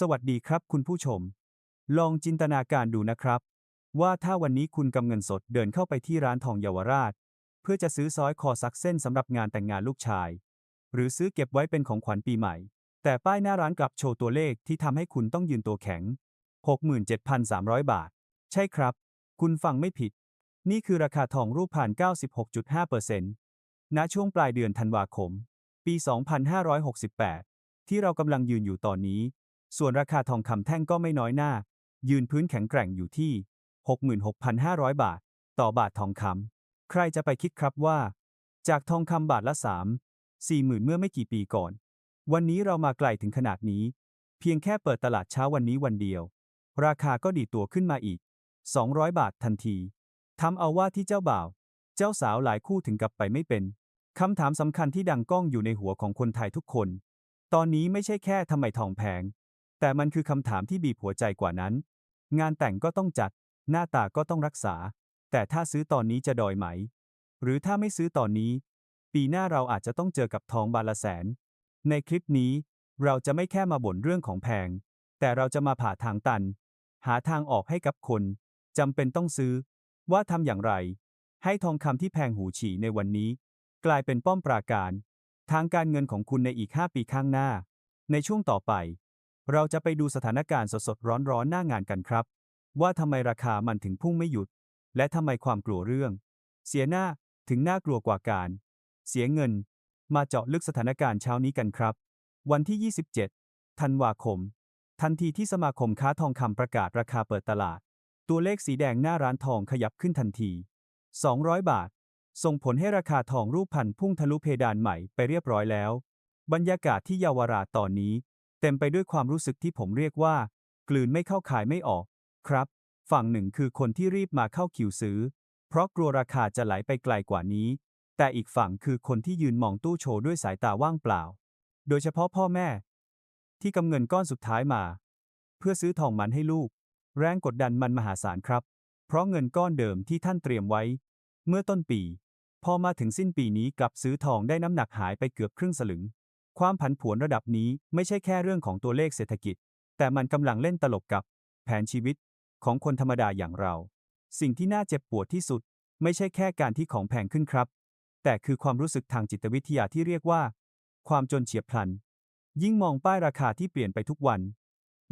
สวัสดีครับคุณผู้ชม ลองจินตนาการดูนะครับ ว่าถ้าวันนี้คุณกำเงินสดเดินเข้าไปที่ร้านทองเยาวราช เพื่อจะซื้อซ้อยคอซักเส้นสำหรับงานแต่งงานลูกชาย หรือซื้อเก็บไว้เป็นของขวัญปีใหม่ แต่ป้ายหน้าร้านกลับโชว์ตัวเลขที่ทำให้คุณต้องยืนตัวแข็ง 67,300 บาท ใช่ครับ คุณฟังไม่ผิด นี่คือราคาทองรูปผ่าน 96.5%ณช่วงปลายเดือนธันวาคม ปี 2568 ที่เรากำลังยืนอยู่ตอนนี้ ส่วนราคาทองคำแท่งก็ไม่น้อยหน้า ยืนพื้นแข็งแกร่งอยู่ที่ 66,500 บาท ต่อบาททองคำใครจะไปคิดครับว่า จากทองคำบาทละ 3 4หมื่นเมื่อไม่กี่ปีก่อน วันนี้เรามาไกลถึงขนาดนี้ เพียงแค่เปิดตลาดเช้าวันนี้วันเดียว ราคาก็ดีตัวขึ้นมาอีก 200 บาททันทีทำเอาว่าที่เจ้าบ่าว เจ้าสาวหลายคู่ถึงกับไปไม่เป็นคำถามสำคัญที่ดังก้องอยู่ในหัวของคนไทยทุกคน ตอนนี้ไม่ใช่แค่ทำไมทองแพง แต่มันคือคำถามที่บีบหัวใจกว่านั้น งานแต่งก็ต้องจัด หน้าตาก็ต้องรักษา แต่ถ้าซื้อตอนนี้จะดอยไหม หรือถ้าไม่ซื้อตอนนี้ ปีหน้าเราอาจจะต้องเจอกับทองบาลแสน ในคลิปนี้ เราจะไม่แค่มาบ่นเรื่องของแพง แต่เราจะมาผ่าทางตัน หาทางออกให้กับคนจำเป็นต้องซื้อ ว่าทำอย่างไร ให้ทองคำที่แพงหูฉี่ในวันนี้ กลายเป็นป้อมปราการ ทางการเงินของคุณในอีก 5 ปีข้างหน้า ในช่วงต่อไป เราจะไปดูสถานการณ์สดๆ ร้อนๆ หน้างานกันครับ ว่าทำไมราคามันถึงพุ่งไม่หยุด และทำไมความกลัวเรื่อง เสียหน้าถึงน่ากลัวกว่าการ เสียเงิน มาเจาะลึกสถานการณ์เช้านี้กันครับ วันที่ 27 ธันวาคม ทันทีที่สมาคมค้าทองคำประกาศราคาเปิดตลาด ตัวเลขสีแดงหน้าร้านทองขยับขึ้นทันที 200 บาท ส่งผลให้ราคาทองรูปพันพุ่งทะลุเพดานใหม่ไปเรียบร้อยแล้ว บรรยากาศที่เยาวราชตอนนี้ เต็มไปด้วยความรู้สึกที่ผมเรียกว่า กลืนไม่เข้าขายไม่ออก ครับ ฝั่งหนึ่งคือคนที่รีบมาเข้าคิวซื้อ เพราะกลัวราคาจะไหลไปไกลกว่านี้ แต่อีกฝั่งคือคนที่ยืนมองตู้โชว์ด้วยสายตาว่างเปล่า โดยเฉพาะพ่อแม่ ที่กำเงินก้อนสุดท้ายมา เพื่อซื้อทองมันให้ลูก แรงกดดันมันมหาศาลครับ เพราะเงินก้อนเดิมที่ท่านเตรียมไว้ เมื่อต้นปี พอมาถึงสิ้นปีนี้กลับซื้อทองได้น้ำหนักหายไปเกือบครึ่งสลึง ความผันผวนระดับนี้ไม่ใช่แค่เรื่องของตัวเลขเศรษฐกิจ แต่มันกำลังเล่นตลกกับ แผนชีวิตของคนธรรมดาอย่างเรา สิ่งที่น่าเจ็บปวดที่สุด ไม่ใช่แค่การที่ของแพงขึ้นครับ แต่คือความรู้สึกทางจิตวิทยาที่เรียกว่า ความจนเฉียบพลัน ยิ่งมองป้ายราคาที่เปลี่ยนไปทุกวัน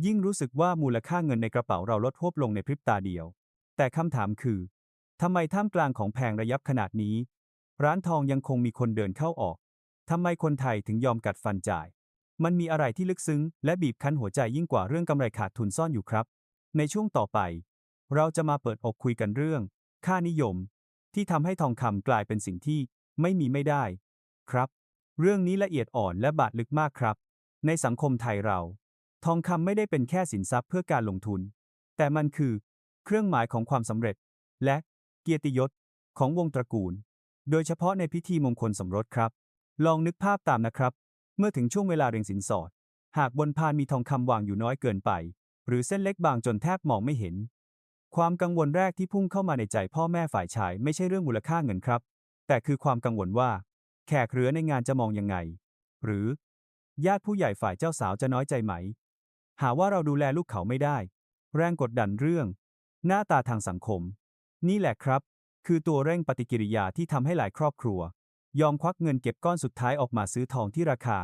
ยิ่งรู้สึกว่ามูลค่าเงินในกระเป๋าเราลดหวบลงในพริบตาเดียว แต่คำถามคือทำไมท่ามกลางของแพงระยับขนาดนี้ ร้านทองยังคงมีคนเดินเข้าออก ทำไมคนไทยถึงยอมกัดฟันจ่าย มันมีอะไรที่ลึกซึ้ง และบีบคั้นหัวใจยิ่งกว่าเรื่องกำไรขาดทุนซ่อนอยู่ครับ ในช่วงต่อไป เราจะมาเปิดอกคุยกันเรื่อง ค่านิยม ที่ทำให้ทองคำกลายเป็นสิ่งที่ไม่มีไม่ได้ ครับ เรื่องนี้ละเอียดอ่อนและบาดลึกมากครับ ในสังคมไทยเรา ทองคำไม่ได้เป็นแค่สินทรัพย์เพื่อการลงทุน แต่มันคือ เครื่องหมายของความสำเร็จ และเกียรติยศของวงตระกูล โดยเฉพาะในพิธีมงคลสมรสครับ ลองนึกภาพตามนะครับ เมื่อถึงช่วงเวลาเรียงสินสอด หากบนพานมีทองคำวางอยู่น้อยเกินไป หรือเส้นเล็กบางจนแทบมองไม่เห็น ความกังวลแรกที่พุ่งเข้ามาในใจพ่อแม่ฝ่ายชายไม่ใช่เรื่องมูลค่าเงินครับ แต่คือความกังวลว่า แขกเรือในงานจะมองยังไง หรือ ญาติผู้ใหญ่ฝ่ายเจ้าสาวจะน้อยใจไหม หาว่าเราดูแลลูกเขาไม่ได้ แรงกดดันเรื่อง หน้าตาทางสังคม นี่แหละครับ คือตัวเร่งปฏิกิริยาที่ทำให้หลายครอบครัว ยอมควักเงินเก็บก้อนสุดท้ายออกมาซื้อทองที่ราคา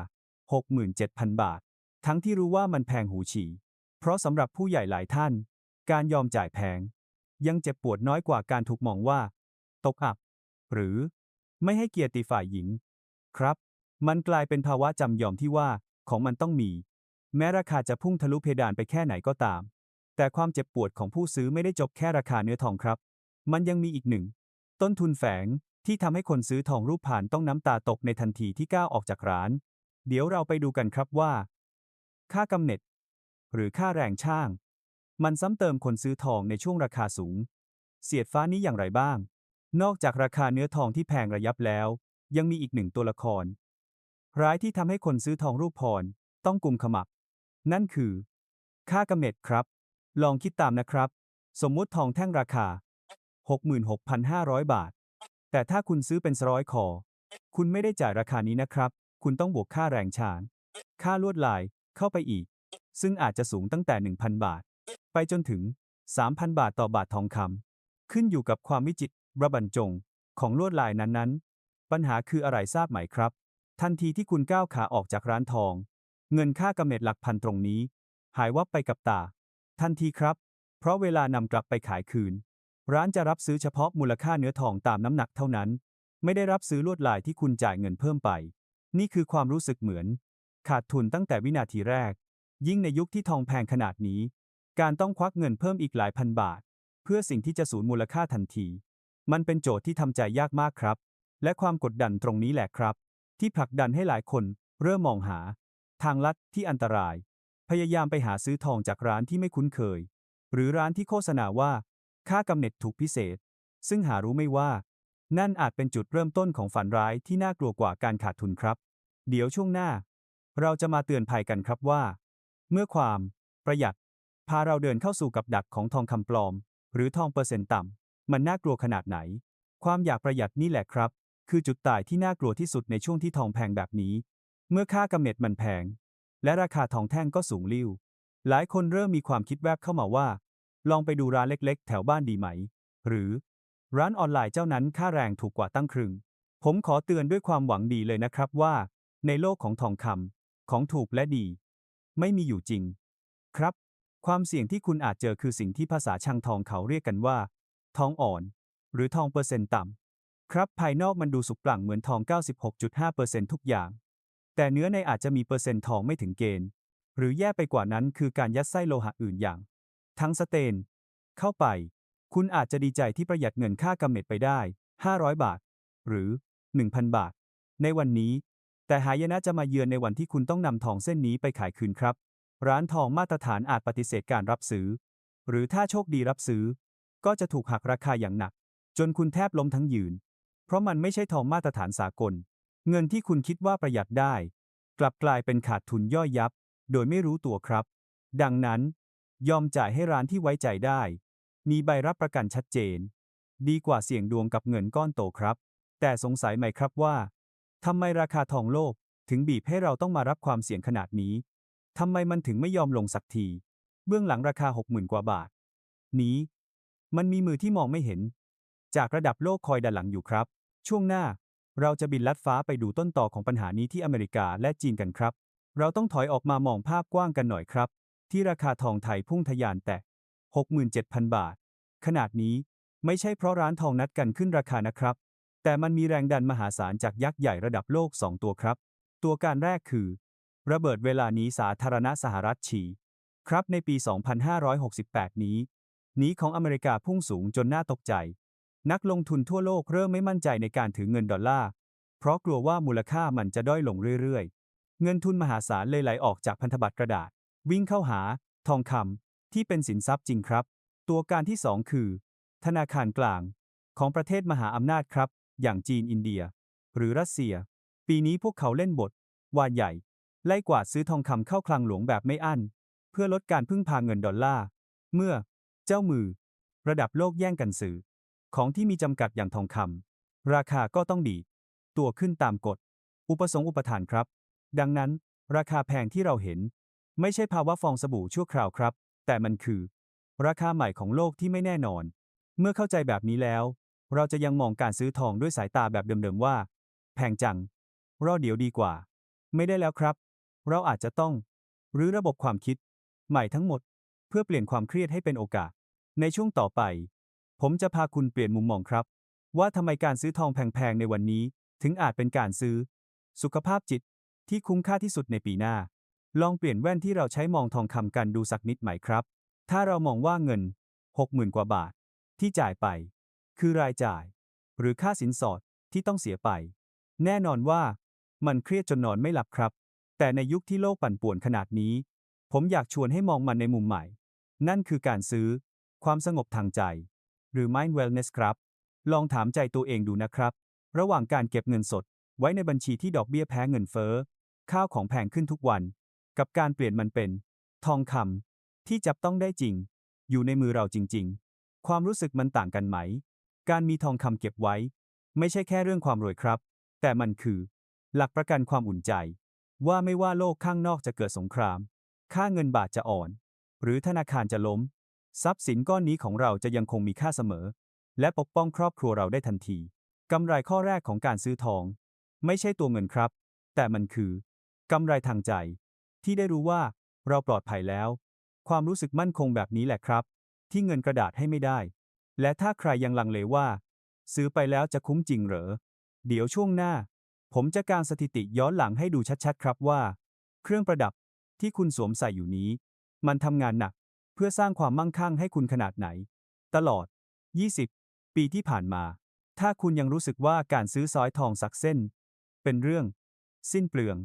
67,000 บาท ทั้งที่รู้ว่ามันแพงหูฉี่ เพราะสำหรับผู้ใหญ่หลายท่าน การยอมจ่ายแพง ยังเจ็บปวดน้อยกว่าการถูกมองว่า ตกอับ หรือ ไม่ให้เกียรติฝ่ายหญิง ครับ มันกลายเป็นภาวะจำยอมที่ว่าของมันต้องมี แม้ราคาจะพุ่งทะลุเพดานไปแค่ไหนก็ตาม แต่ความเจ็บปวดของผู้ซื้อไม่ได้จบแค่ราคาเนื้อทองครับ มันยังมีอีกหนึ่ง ต้นทุนแฝง ที่ทำให้คนซื้อทองรูปผ่านต้องน้ำตาตกในทันทีที่ก้าวออกจากร้าน เดี๋ยวเราไปดูกันครับว่า ค่ากำเนิดหรือค่าแรงช่าง มันซ้ำเติมคนซื้อทองในช่วงราคาสูง เสียดฟ้านี้อย่างไรบ้าง นอกจากราคาเนื้อทองที่แพงระยับแล้ว ยังมีอีกหนึ่งตัวละคร ร้ายที่ทำให้คนซื้อทองรูปพรต้องกุมขมับ นั่นคือ ค่ากำเนิดครับ ลองคิดตามนะครับ สมมุติทองแท่งราคา 66,500 บาท แต่ถ้าคุณซื้อเป็นสร้อยคอ คุณไม่ได้จ่ายราคานี้นะครับ คุณต้องบวกค่าแรงชาน ค่าลวดลายเข้าไปอีก ซึ่งอาจจะสูงตั้งแต่ 1,000 บาท ไปจนถึง 3,000 บาทต่อบาททองคำขึ้นอยู่กับความวิจิตรบรรจงของลวดลายนั้นๆ ปัญหาคืออะไรทราบไหมครับ ทันทีที่คุณก้าวขาออกจากร้านทอง เงินค่ากำเนิดหลักพันตรงนี้ หายวับไปกับตา ทันทีครับ เพราะเวลานำกลับไปขายคืน ร้านจะรับซื้อเฉพาะมูลค่าเนื้อทองตามน้ำหนักเท่านั้น ไม่ได้รับซื้อลวดลายที่คุณจ่ายเงินเพิ่มไป นี่คือความรู้สึกเหมือน ขาดทุนตั้งแต่วินาทีแรก ยิ่งในยุคที่ทองแพงขนาดนี้ การต้องควักเงินเพิ่มอีกหลายพันบาท เพื่อสิ่งที่จะสูญมูลค่าทันที มันเป็นโจทย์ที่ทำใจยากมากครับ และความกดดันตรงนี้แหละครับ ที่ผลักดันให้หลายคน เริ่มมองหา ทางลัดที่อันตราย พยายามไปหาซื้อทองจากร้านที่ไม่คุ้นเคย หรือร้านที่โฆษณาว่า ค่ากำเนิดถูกพิเศษ ซึ่งหารู้ไม่ว่า นั่นอาจเป็นจุดเริ่มต้นของฝันร้ายที่น่ากลัวกว่าการขาดทุนครับ เดี๋ยวช่วงหน้า เราจะมาเตือนภัยกันครับว่า เมื่อความ ประหยัด พาเราเดินเข้าสู่กับดักของทองคำปลอม หรือทองเปอร์เซ็นต์ต่ำมันน่ากลัวขนาดไหน ความอยากประหยัดนี่แหละครับ คือจุดตายที่น่ากลัวที่สุดในช่วงที่ทองแพงแบบนี้ เมื่อค่ากำเนิดมันแพง และราคาทองแท่งก็สูงลิ่วหลายคนเริ่มมีความคิดแวบเข้ามาว่า ลองไปดูร้านเล็กๆ แถวบ้านดีไหม หรือ ร้านออนไลน์เจ้านั้นค่าแรงถูกกว่าตั้งครึ่ง ผมขอเตือนด้วยความหวังดีเลยนะครับว่า ในโลกของทองคำของถูกและดี ไม่มีอยู่จริง ครับ ความเสี่ยงที่คุณอาจเจอคือสิ่งที่ภาษาช่างทองเขาเรียกกันว่า ทองอ่อน หรือทองเปอร์เซ็นต์ต่ำครับภายนอกมันดูสุกปลั่งเหมือนทอง 96.5%ทุกอย่าง แต่เนื้อในอาจจะมีเปอร์เซ็นต์ทองไม่ถึงเกณฑ์ หรือแย่ไปกว่านั้นคือการยัดไส้โลหะอื่นอย่าง ทั้งสเตน เข้าไป คุณอาจจะดีใจที่ประหยัดเงินค่ากำเนิดไปได้ 500 บาท หรือ 1,000 บาท ในวันนี้ แต่หายนะจะมาเยือนในวันที่คุณต้องนำทองเส้นนี้ไปขายคืนครับ ร้านทองมาตรฐานอาจปฏิเสธการรับซื้อ หรือถ้าโชคดีรับซื้อ ก็จะถูกหักราคาอย่างหนัก จนคุณแทบล้มทั้งยืน เพราะมันไม่ใช่ทองมาตรฐานสากล เงินที่คุณคิดว่าประหยัดได้ กลับกลายเป็นขาดทุนย่อยยับ โดยไม่รู้ตัวครับ ดังนั้น ยอมจ่ายให้ร้านที่ไว้ใจได้ มีใบรับประกันชัดเจน ดีกว่าเสี่ยงดวงกับเงินก้อนโตครับ แต่สงสัยไหมครับว่าทำไมราคาทองโลกถึงบีบให้เราต้องมารับความเสี่ยงขนาดนี้ทำไมมันถึงไม่ยอมลงสักที เบื้องหลังราคา 60,000 กว่าบาท นี้ มันมีมือที่มองไม่เห็น จากระดับโลกคอยดันหลังอยู่ครับ ช่วงหน้า เราจะบินลัดฟ้าไปดูต้นต่อของปัญหานี้ที่อเมริกาและจีนกันครับ เราต้องถอยออกมามองภาพกว้างกันหน่อยครับ ที่ราคาทองไทยพุ่งทะยานแต่67,000 บาท ขนาดนี้ไม่ใช่เพราะร้านทองนัดกันขึ้นราคานะครับ แต่มันมีแรงดันมหาศาลจากยักษ์ใหญ่ระดับโลก 2 ตัวครับ ตัวการแรกคือ ระเบิดเวลานี้สาธารณสหรัฐฉีครับในปี 2568 นี้หนีของอเมริกาพุ่งสูงจนน่าตกใจ นักลงทุนทั่วโลกเริ่มไม่มั่นใจในการถือเงินดอลลาร์ เพราะกลัวว่ามูลค่ามันจะด้อยลงเรื่อยๆ เงินทุนมหาศาลเลยไหลออกจากพันธบัตรกระดาษ วิ่งเข้าหา ทองคำที่เป็นสินทรัพย์จริงครับ ตัวการที่ 2 คือ ธนาคารกลาง ของประเทศมหาอำนาจครับ อย่างจีนอินเดีย หรือรัสเซีย ปีนี้พวกเขาเล่นบท วาใหญ่ ไล่กวาดซื้อทองคำเข้าคลังหลวงแบบไม่อั้น เพื่อลดการพึ่งพาเงินดอลลาร์ เมื่อ เจ้ามือ ระดับโลกแย่งกันซื้อ ของที่มีจำกัดอย่างทองคำราคาก็ต้องดี ตัวขึ้นตามกฎ อุปสงค์อุปทานครับ ดังนั้น ราคาแพงที่เราเห็น ไม่ใช่ภาวะฟองสบู่ชั่วคราวครับ แต่มันคือ ราคาใหม่ของโลกที่ไม่แน่นอน เมื่อเข้าใจแบบนี้แล้ว เราจะยังมองการซื้อทองด้วยสายตาแบบเดิมๆว่า แพงจัง รอเดี๋ยวดีกว่า ไม่ได้แล้วครับ เราอาจจะต้องรื้อระบบความคิด ใหม่ทั้งหมด เพื่อเปลี่ยนความเครียดให้เป็นโอกาส ในช่วงต่อไป ผมจะพาคุณเปลี่ยนมุมมองครับ ว่าทำไมการซื้อทองแพงๆในวันนี้ ถึงอาจเป็นการซื้อ สุขภาพจิตที่คุ้มค่าที่สุดในปีหน้า ลองเปลี่ยนแว่นที่เราใช้มองทองคำกันดูสักนิดไหมครับ ถ้าเรามองว่าเงิน 60,000 กว่าบาท ที่จ่ายไป คือรายจ่าย หรือค่าสินสอดที่ต้องเสียไป แน่นอนว่า มันเครียดจนนอนไม่หลับครับ แต่ในยุคที่โลกปั่นป่วนขนาดนี้ ผมอยากชวนให้มองมันในมุมใหม่ นั่นคือการซื้อ ความสงบทางใจ หรือ mind wellness ครับ ลองถามใจตัวเองดูนะครับ ระหว่างการเก็บเงินสด ไว้ในบัญชีที่ดอกเบี้ยแพ้เงินเฟ้อข้าวของแพงขึ้นทุกวัน กับการเปลี่ยนมันเป็น ทองคำที่จับต้องได้จริง อยู่ในมือเราจริง ๆ ความรู้สึกมันต่างกันไหม การมีทองคำเก็บไว้ ไม่ใช่แค่เรื่องความรวยครับ แต่มันคือ หลักประกันความอุ่นใจ ว่าไม่ว่าโลกข้างนอกจะเกิดสงคราม ค่าเงินบาทจะอ่อน หรือธนาคารจะล้ม ทรัพย์สินก้อนนี้ของเราจะยังคงมีค่าเสมอ และปกป้องครอบครัวเราได้ทันทีกำไรข้อแรกของการซื้อทอง ไม่ใช่ตัวเงินครับ แต่มันคือกำไรทางใจ ที่ได้รู้ว่าเราปลอดภัยแล้ว ความรู้สึกมั่นคงแบบนี้แหละครับ ที่เงินกระดาษให้ไม่ได้ และถ้าใครยังลังเลว่า ซื้อไปแล้วจะคุ้มจริงเหรอ เดี๋ยวช่วงหน้า ผมจะกางสถิติย้อนหลังให้ดูชัดๆ ครับว่า เครื่องประดับที่คุณสวมใส่อยู่นี้ มันทำงานหนักเพื่อสร้างความมั่งคั่งให้คุณขนาดไหน ตลอด 20 ปีที่ผ่านมา ถ้าคุณยังรู้สึกว่าการซื้อสร้อยทองสักเส้น เป็นเรื่อง สิ้นเปลือง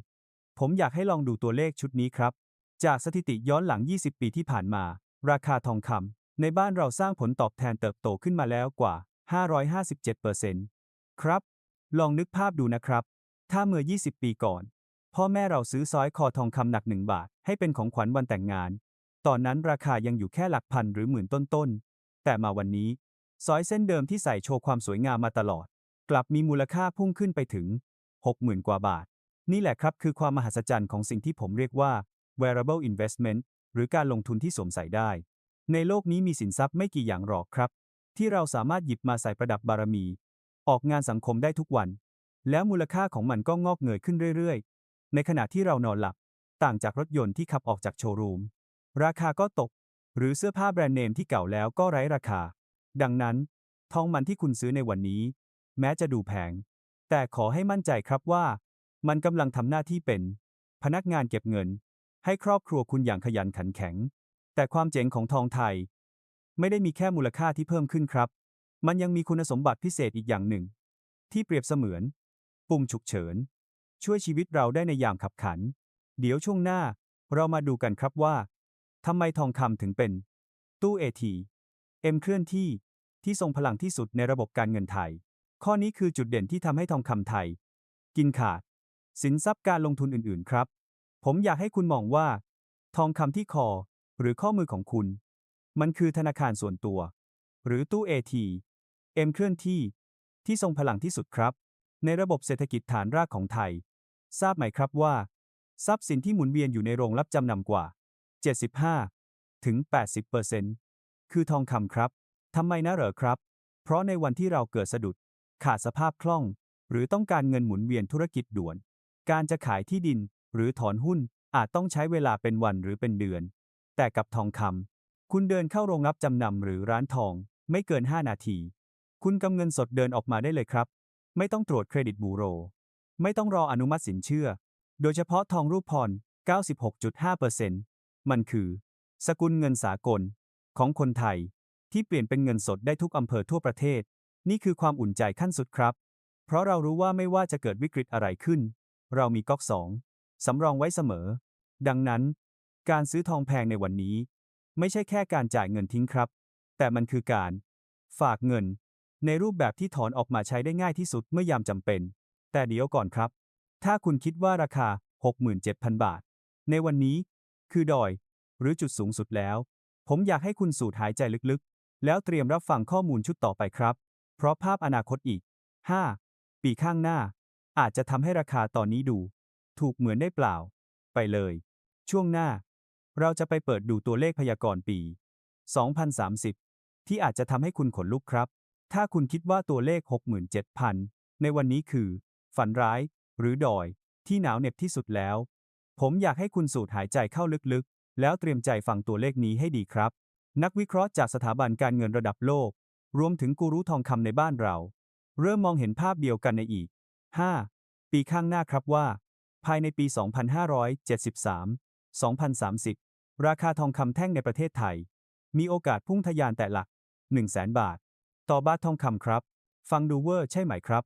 ผมอยากให้ลองดูตัวเลขชุดนี้ครับ จากสถิติย้อนหลัง 20 ปีที่ผ่านมา ราคาทองคำในบ้านเราสร้างผลตอบแทนเติบโตขึ้นมาแล้วกว่า 557%ครับ ลองนึกภาพดูนะครับ ถ้าเมื่อ 20 ปีก่อน พ่อแม่เราซื้อสร้อยคอทองคำหนักหนึ่งบาท ให้เป็นของขวัญวันแต่งงาน ตอนนั้นราคายังอยู่แค่หลักพันหรือหมื่นต้นๆ แต่มาวันนี้สร้อยเส้นเดิมที่ใส่โชว์ความสวยงามมาตลอด กลับมีมูลค่าพุ่งขึ้นไปถึง 60,000 กว่าบาท นี่แหละครับคือความมหัศจรรย์ของสิ่งที่ผมเรียกว่า wearable investment หรือการลงทุนที่สวมใส่ได้ ในโลกนี้มีสินทรัพย์ไม่กี่อย่างหรอกครับ ที่เราสามารถหยิบมาใส่ประดับบารมี ออกงานสังคมได้ทุกวัน แล้วมูลค่าของมันก็งอกเงยขึ้นเรื่อยๆ ในขณะที่เรานอนหลับ ต่างจากรถยนต์ที่ขับออกจากโชว์รูม ราคาก็ตก หรือเสื้อผ้าแบรนด์เนมที่เก่าแล้วก็ไร้ราคา ดังนั้น ทองมันที่คุณซื้อในวันนี้ แม้จะดูแพงแต่ขอให้มั่นใจครับว่า มันกำลังทำหน้าที่เป็น พนักงานเก็บเงิน ให้ครอบครัวคุณอย่างขยันขันแข็ง แต่ความเจ๋งของทองไทย ไม่ได้มีแค่มูลค่าที่เพิ่มขึ้นครับ มันยังมีคุณสมบัติพิเศษอีกอย่างหนึ่ง ที่เปรียบเสมือน ปุ่มฉุกเฉิน ช่วยชีวิตเราได้ในยามขับขัน เดี๋ยวช่วงหน้า เรามาดูกันครับว่าทำไมทองคำถึงเป็น ตู้ ATM เคลื่อนที่ที่ทรงพลังที่สุดในระบบการเงินไทย ข้อนี้คือจุดเด่นที่ทำให้ทองคำไทย กินขาด สินทรัพย์การลงทุนอื่นๆ ครับ ผมอยากให้คุณมองว่า ทองคำที่คอ หรือข้อมือของคุณ มันคือธนาคารส่วนตัว หรือตู้ ATM เคลื่อนที่ ที่ทรงพลังที่สุดครับ ในระบบเศรษฐกิจฐานรากของไทย ทราบไหมครับว่า ทรัพย์สินที่หมุนเวียนอยู่ในโรงรับจำนำกว่า 75 ถึง 80%คือทองคำครับทำไมนะเหรอครับ เพราะในวันที่เราเกิดสะดุด ขาดสภาพคล่อง หรือต้องการเงินหมุนเวียนธุรกิจด่วน การจะขายที่ดินหรือถอนหุ้นอาจต้องใช้เวลาเป็นวันหรือเป็นเดือน แต่กับทองคำคุณเดินเข้าโรงรับจำนำหรือร้านทอง ไม่เกิน 5 นาที คุณกำเงินสดเดินออกมาได้เลยครับ ไม่ต้องตรวจเครดิตบูโร ไม่ต้องรออนุมัติสินเชื่อ โดยเฉพาะทองรูปพร96.5%มันคือ สกุลเงินสากล ของคนไทย ที่เปลี่ยนเป็นเงินสดได้ทุกอำเภอทั่วประเทศ นี่คือความอุ่นใจขั้นสุดครับ เพราะเรารู้ว่าไม่ว่าจะเกิดวิกฤตอะไรขึ้น เรามีก๊อกสองสำรองไว้เสมอ ดังนั้น การซื้อทองแพงในวันนี้ ไม่ใช่แค่การจ่ายเงินทิ้งครับ แต่มันคือการ ฝากเงิน ในรูปแบบที่ถอนออกมาใช้ได้ง่ายที่สุดเมื่อยามจำเป็น แต่เดี๋ยวก่อนครับ ถ้าคุณคิดว่าราคา 67,000 บาท ในวันนี้ คือดอย หรือจุดสูงสุดแล้ว ผมอยากให้คุณสูดหายใจลึกๆ แล้วเตรียมรับฟังข้อมูลชุดต่อไปครับ เพราะภาพอนาคตอีก 5 ปีข้างหน้า อาจจะทำให้ราคาตอนนี้ดู ถูกเหมือนได้เปล่า ไปเลย ช่วงหน้า เราจะไปเปิดดูตัวเลขพยากรณ์ปี 2030 ที่อาจจะทำให้คุณขนลุกครับ ถ้าคุณคิดว่าตัวเลข 67,000 ในวันนี้คือ ฝันร้าย หรือดอย ที่หนาวเหน็บที่สุดแล้ว ผมอยากให้คุณสูดหายใจเข้าลึกๆ แล้วเตรียมใจฟังตัวเลขนี้ให้ดีครับ นักวิเคราะห์จากสถาบันการเงินระดับโลก รวมถึงกูรูทองคำในบ้านเรา เริ่มมองเห็นภาพเดียวกันในอีก 5 ปีข้างหน้าครับว่า ภายในปี 2573 2030 ราคาทองคำแท่งในประเทศไทย มีโอกาสพุ่งทะยานแต่หลัก 100,000 บาท ต่อบาททองคำครับ ฟังดูเวอร์ใช่ไหมครับ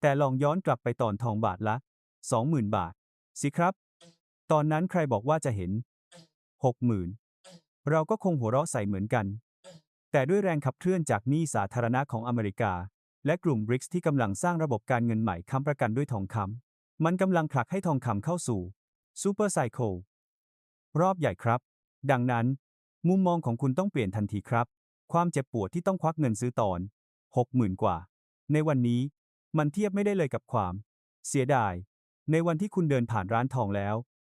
แต่ลองย้อนกลับไปตอนทองบาทละ 20,000 บาท สิครับ ตอนนั้นใครบอกว่าจะเห็น 60,000 เราก็คงหัวเราะใส่เหมือนกัน แต่ด้วยแรงขับเคลื่อนจากหนี้สาธารณะของอเมริกา และกลุ่มบริกส์ที่กำลังสร้างระบบการเงินใหม่ค้ำประกันด้วยทองคำ มันกำลังผลักให้ทองคำเข้าสู่ซูเปอร์ไซเคิลรอบใหญ่ครับ ดังนั้น มุมมองของคุณต้องเปลี่ยนทันทีครับ ความเจ็บปวดที่ต้องควักเงินซื้อตอน 60,000 กว่า ในวันนี้ มันเทียบไม่ได้เลยกับความ เสียดาย ในวันที่คุณเดินผ่านร้านทองแล้ว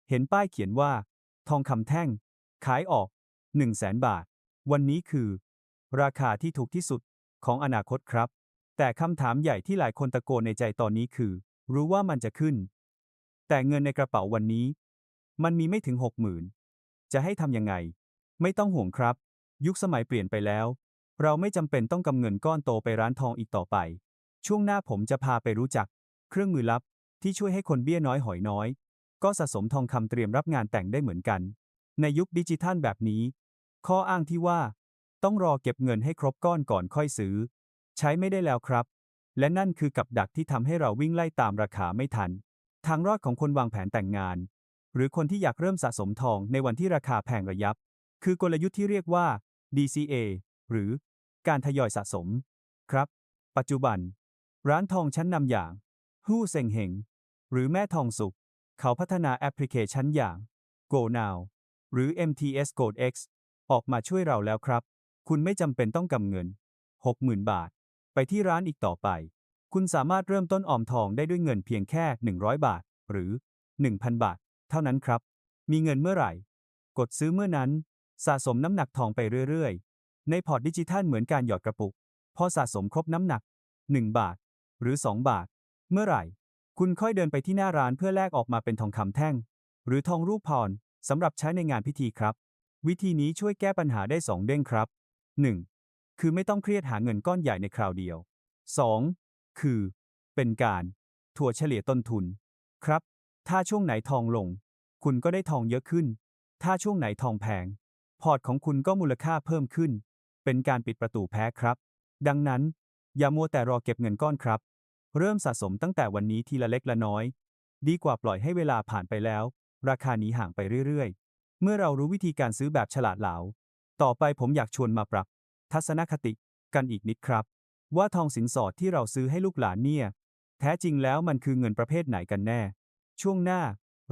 เห็นป้ายเขียนว่า ทองคำแท่ง ขายออก 1 0 0 0 0แสนบาท วันนี้คือ ราคาที่ถูกที่สุดของอนาคตครับ แต่คำถามใหญ่ที่หลายคนตะโกนในใจตอนนี้คือ รู้ว่ามันจะขึ้น แต่เงินในกระเป๋าวันนี้ มันมีไม่ถึง60,000จะให้ทำยังไง ไม่ต้องห่วงครับ ยุคสมัยเปลี่ยนไปแล้ว เราไม่จำเป็นต้องกำเงินก้อนโตไปร้านทองอีกต่อไป ช่วงหน้าผมจะพาไปรู้จัก เครื่องมือลับที่ช่วยให้คนเบี้ยน้อยหอยน้อย ก็สะสมทองคำเตรียมรับงานแต่งได้เหมือนกัน ในยุคดิจิทัลแบบนี้ ข้ออ้างที่ว่า ต้องรอเก็บเงินให้ครบก้อนก่อนค่อยซื้อ ช้ไม่ได้แล้วครับ และนั่นคือกับดักที่ทำให้เราวิ่งไล่ตามราคาไม่ทัน ทางรอดของคนวางแผนแต่งงาน หรือคนที่อยากเริ่มสะสมทองในวันที่ราคาแพงระยับ คือกลยุทธ์ที่เรียกว่า DCA หรือการทยอยสะสม ครับ ปัจจุบัน ร้านทองชั้นนำอย่าง ฮู้เซ็งเฮงหรือแม่ทองสุขเขาพัฒนาแอปพลิเคชันอย่าง Go Now หรือ MTS Gold X ออกมาช่วยเราแล้วครับ คุณไม่จำเป็นต้องกำเงิน 60,000 บาท ไปที่ร้านอีกต่อไป คุณสามารถเริ่มต้นออมทองได้ด้วยเงินเพียงแค่ 100 บาท หรือ 1,000 บาท เท่านั้นครับ มีเงินเมื่อไหร่ กดซื้อเมื่อนั้น สะสมน้ำหนักทองไปเรื่อยๆ ในพอร์ตดิจิทัลเหมือนการหยอดกระปุก พอสะสมครบน้ำหนัก 1 บาท หรือ 2 บาท เมื่อไหร่ คุณค่อยเดินไปที่หน้าร้านเพื่อแลกออกมาเป็นทองคำแท่ง หรือทองรูปพรสำหรับใช้ในงานพิธีครับ วิธีนี้ช่วยแก้ปัญหาได้ 2 เด้งครับ 1. คือไม่ต้องเครียดหาเงินก้อนใหญ่ในคราวเดียว 2. คือ เป็นการถั่วเฉลี่ยต้นทุน ครับ ถ้าช่วงไหนทองลง คุณก็ได้ทองเยอะขึ้น ถ้าช่วงไหนทองแพง พอร์ตของคุณก็มูลค่าเพิ่มขึ้น เป็นการปิดประตูแพ้ครับ ดังนั้น อย่ามัวแต่รอเก็บเงินก้อนครับ เริ่มสะสมตั้งแต่วันนี้ทีละเล็กละน้อย ดีกว่าปล่อยให้เวลาผ่านไปแล้ว ราคาหนีห่างไปเรื่อยๆ เมื่อเรารู้วิธีการซื้อแบบฉลาดเหลา ต่อไปผมอยากชวนมาปรับ ทัศนคติกันอีกนิดครับ ว่าทองสินสอดที่เราซื้อให้ลูกหลานเนี่ย แท้จริงแล้วมันคือเงินประเภทไหนกันแน่ ช่วงหน้า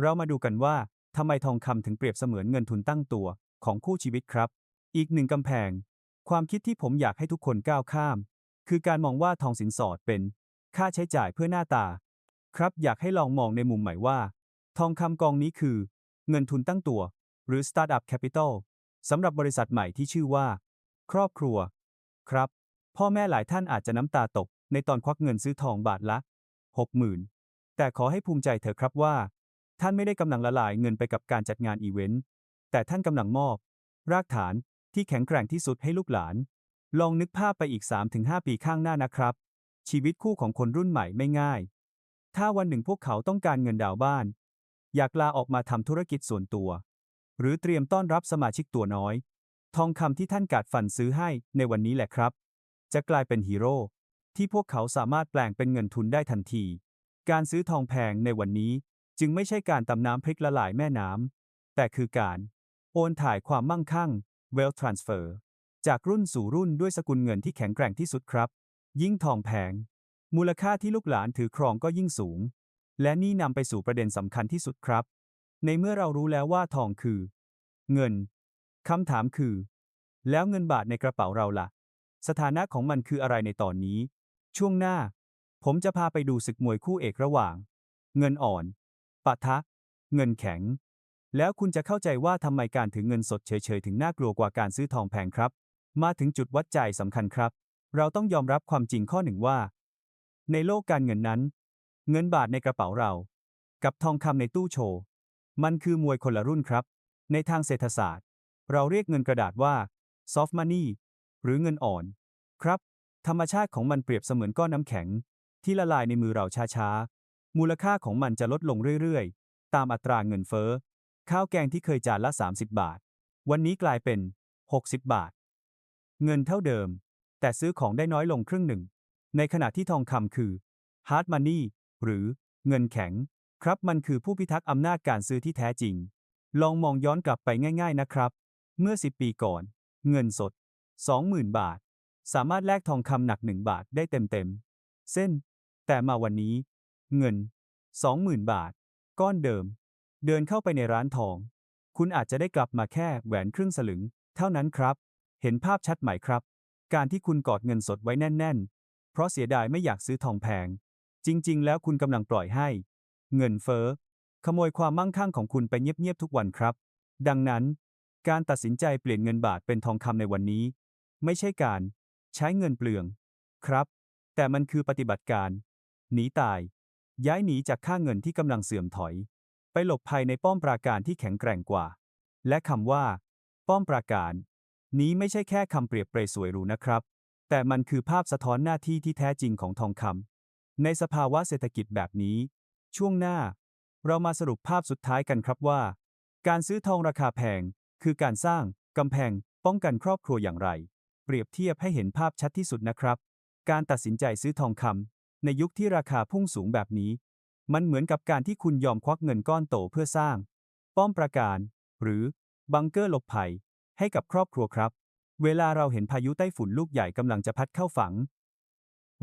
เรามาดูกันว่าทำไมทองคำถึงเปรียบเสมือนเงินทุนตั้งตัวของคู่ชีวิตครับ อีกหนึ่งกำแพง ความคิดที่ผมอยากให้ทุกคนก้าวข้าม คือการมองว่าทองสินสอดเป็น ค่าใช้จ่ายเพื่อหน้าตา ครับอยากให้ลองมองในมุมใหม่ว่า ทองคำกองนี้คือ เงินทุนตั้งตัว หรือ Startup Capital สำหรับบริษัทใหม่ที่ชื่อว่า ครอบครัว ครับ พ่อแม่หลายท่านอาจจะน้ำตาตก ในตอนควักเงินซื้อทองบาทละ60,000แต่ขอให้ภูมิใจเถอะครับว่า ท่านไม่ได้กำลังละลายเงินไปกับการจัดงานอีเวนต์ แต่ท่านกำลังมอบ รากฐานที่แข็งแกร่งที่สุดให้ลูกหลาน ลองนึกภาพไปอีก 3-5 ปีข้างหน้านะครับ ชีวิตคู่ของคนรุ่นใหม่ไม่ง่าย ถ้าวันหนึ่งพวกเขาต้องการเงินดาวน์บ้าน อยากลาออกมาทำธุรกิจส่วนตัว หรือเตรียมต้อนรับสมาชิกตัวน้อย ทองคำที่ท่านกาดฝันซื้อให้ในวันนี้แหละครับ จะกลายเป็นฮีโร่ที่พวกเขาสามารถแปลงเป็นเงินทุนได้ทันที การซื้อทองแพงในวันนี้จึงไม่ใช่การตำน้ำพริกละลายแม่น้ำแต่คือการ โอนถ่ายความมั่งคั่ง wealth transfer จากรุ่นสู่รุ่นด้วยสกุลเงินที่แข็งแกร่งที่สุดครับ ยิ่งทองแพง มูลค่าที่ลูกหลานถือครองก็ยิ่งสูง และนี่นำไปสู่ประเด็นสำคัญที่สุดครับ ในเมื่อเรารู้แล้วว่าทองคือ เงิน คำถามคือ แล้วเงินบาทในกระเป๋าเราล่ะ สถานะของมันคืออะไรในตอนนี้ ช่วงหน้า ผมจะพาไปดูศึกมวยคู่เอกระหว่าง เงินอ่อนปะทะ เงินแข็ง แล้วคุณจะเข้าใจว่าทำไมการถือเงินสดเฉยๆ ถึงน่ากลัวกว่าการซื้อทองแพงครับ มาถึงจุดวัดใจสำคัญครับ เราต้องยอมรับความจริงข้อหนึ่งว่า ในโลกการเงินนั้น เงินบาทในกระเป๋าเรา กับทองคำในตู้โชว์ มันคือมวยคนละรุ่นครับ ในทางเศรษฐศาสตร์ เราเรียกเงินกระดาษว่า soft money หรือเงินอ่อน ครับ ธรรมชาติของมันเปรียบเสมือนก้อนน้ำแข็ง ที่ละลายในมือเราช้าๆ มูลค่าของมันจะลดลงเรื่อยๆ ตามอัตราเงินเฟ้อ ข้าวแกงที่เคยจานละ 30 บาท วันนี้กลายเป็น 60 บาท เงินเท่าเดิม แต่ซื้อของได้น้อยลงครึ่งหนึ่ง ในขณะที่ทองคำคือ hard money หรือเงินแข็ง ครับมันคือผู้พิทักษ์อำนาจการซื้อที่แท้จริง ลองมองย้อนกลับไปง่าย ๆนะครับ เมื่อ 10 ปีก่อน เงินสด 20,000 บาท สามารถแลกทองคำหนัก 1 บาทได้เต็มๆ เส้น แต่มาวันนี้ เงิน 20,000 บาท ก้อนเดิม เดินเข้าไปในร้านทอง คุณอาจจะได้กลับมาแค่แหวนครึ่งสลึง เท่านั้นครับ เห็นภาพชัดไหมครับ การที่คุณกอดเงินสดไว้แน่น ๆ เพราะเสียดายไม่อยากซื้อทองแพง จริง ๆ แล้วคุณกำลังปล่อยให้ เงินเฟ้อขโมยความมั่งคั่งของคุณไปเงียบๆทุกวันครับ ดังนั้น การตัดสินใจเปลี่ยนเงินบาทเป็นทองคำในวันนี้ ไม่ใช่การใช้เงินเปลือง ครับ แต่มันคือปฏิบัติการ หนีตาย ย้ายหนีจากค่าเงินที่กำลังเสื่อมถอย ไปหลบภัยในป้อมปราการที่แข็งแกร่งกว่า และคำว่า ป้อมปราการ นี้ไม่ใช่แค่คำเปรียบเปรยสวยหรูนะครับ แต่มันคือภาพสะท้อนหน้าที่ที่แท้จริงของทองคำในสภาวะเศรษฐกิจแบบนี้ ช่วงหน้า เรามาสรุปภาพสุดท้ายกันครับว่า การซื้อทองราคาแพง คือการสร้างกำแพงป้องกันครอบครัวอย่างไร เปรียบเทียบให้เห็นภาพชัดที่สุดนะครับ การตัดสินใจซื้อทองคำในยุคที่ราคาพุ่งสูงแบบนี้ มันเหมือนกับการที่คุณยอมควักเงินก้อนโตเพื่อสร้าง ป้อมปราการ หรือบังเกอร์หลบภัย ให้กับครอบครัวครับ เวลาเราเห็นพายุไต้ฝุ่นลูกใหญ่กำลังจะพัดเข้าฝัง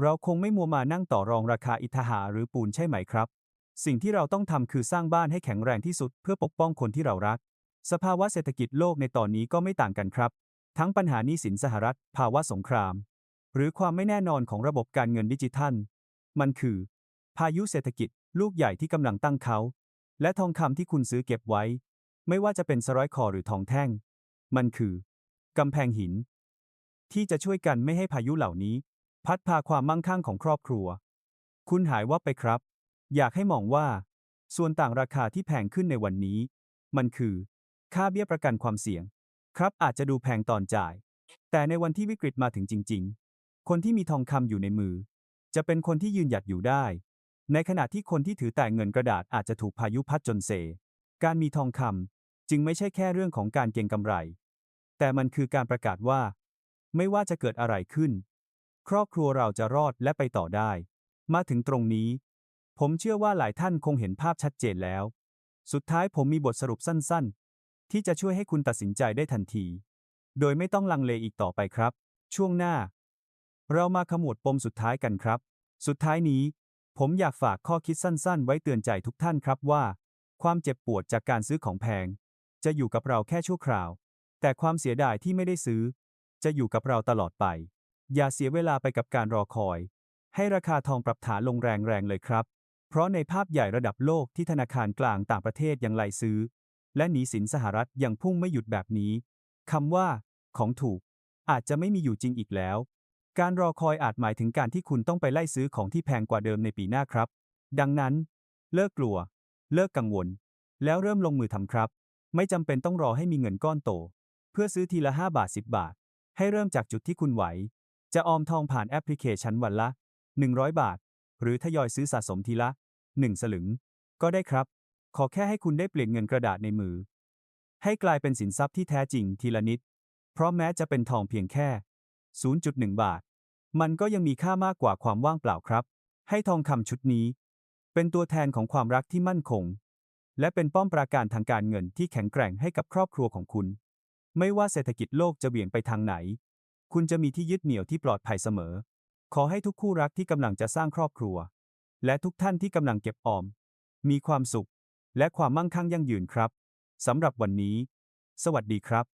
เราคงไม่มัวมานั่งต่อรองราคาอิฐหาหรือปูนใช่ไหมครับ สิ่งที่เราต้องทำคือสร้างบ้านให้แข็งแรงที่สุดเพื่อปกป้องคนที่เรารัก สภาวะเศรษฐกิจโลกในตอนนี้ก็ไม่ต่างกันครับ ทั้งปัญหาหนี้สินสหรัฐ ภาวะสงคราม หรือความไม่แน่นอนของระบบการเงินดิจิทัล มันคือ พายุเศรษฐกิจลูกใหญ่ที่กำลังตั้งเขา และทองคำที่คุณซื้อเก็บไว้ ไม่ว่าจะเป็นสร้อยคอหรือทองแท่ง มันคือกำแพงหิน ที่จะช่วยกันไม่ให้พายุเหล่านี้ พัดพาความมั่งคั่งของครอบครัว คุณหายว่าไปครับ อยากให้มองว่า ส่วนต่างราคาที่แพงขึ้นในวันนี้ มันคือ ค่าเบี้ยประกันความเสี่ยง ครับอาจจะดูแพงตอนจ่าย แต่ในวันที่วิกฤตมาถึงจริง ๆ คนที่มีทองคำอยู่ในมือ จะเป็นคนที่ยืนหยัดอยู่ได้ ในขณะที่คนที่ถือแต่เงินกระดาษอาจจะถูกพายุพัดจนเซ การมีทองคำจึงไม่ใช่แค่เรื่องของการเก็งกำไร แต่มันคือการประกาศว่า ไม่ว่าจะเกิดอะไรขึ้น ครอบครัวเราจะรอดและไปต่อได้ มาถึงตรงนี้ ผมเชื่อว่าหลายท่านคงเห็นภาพชัดเจนแล้ว สุดท้ายผมมีบทสรุปสั้นๆ ที่จะช่วยให้คุณตัดสินใจได้ทันที โดยไม่ต้องลังเลอีกต่อไปครับ ช่วงหน้า เรามาขมวดปมสุดท้ายกันครับ สุดท้ายนี้ ผมอยากฝากข้อคิดสั้น ๆ ไว้เตือนใจทุกท่านครับว่า ความเจ็บปวดจากการซื้อของแพง จะอยู่กับเราแค่ชั่วคราว แต่ความเสียดายที่ไม่ได้ซื้อ จะอยู่กับเราตลอดไป อย่าเสียเวลาไปกับการรอคอย ให้ราคาทองปรับฐานลงแรงๆเลยครับ เพราะในภาพใหญ่ระดับโลกที่ธนาคารกลางต่างประเทศยังไล่ซื้อ และหนีสินสหรัฐยังพุ่งไม่หยุดแบบนี้คำว่า ของถูก อาจจะไม่มีอยู่จริงอีกแล้ว การรอคอยอาจหมายถึงการที่คุณต้องไปไล่ซื้อของที่แพงกว่าเดิมในปีหน้าครับ ดังนั้น เลิกกลัว เลิกกังวล แล้วเริ่มลงมือทำครับ ไม่จำเป็นต้องรอให้มีเงินก้อนโต เพื่อซื้อทีละ 5 บาท 10 บาท ให้เริ่มจากจุดที่คุณไหว จะออมทองผ่านแอปพลิเคชันวันละ 100 บาท หรือทยอยซื้อสะสมทีละ 1 สลึง ก็ได้ครับ ขอแค่ให้คุณได้เปลี่ยนเงินกระดาษในมือ ให้กลายเป็นสินทรัพย์ที่แท้จริงทีละนิด เพราะแม้จะเป็นทองเพียงแค่ 0.1 บาท มันก็ยังมีค่ามากกว่าความว่างเปล่าครับ ให้ทองคำชุดนี้ เป็นตัวแทนของความรักที่มั่นคง และเป็นป้อมปราการทางการเงินที่แข็งแกร่งให้กับครอบครัวของคุณ ไม่ว่าเศรษฐกิจโลกจะเบี่ยงไปทางไหน คุณจะมีที่ยึดเหนี่ยวที่ปลอดภัยเสมอ ขอให้ทุกคู่รักที่กำลังจะสร้างครอบครัว และทุกท่านที่กำลังเก็บออม มีความสุข และความมั่งคั่งยั่งยืนครับ สำหรับวันนี้ สวัสดีครับ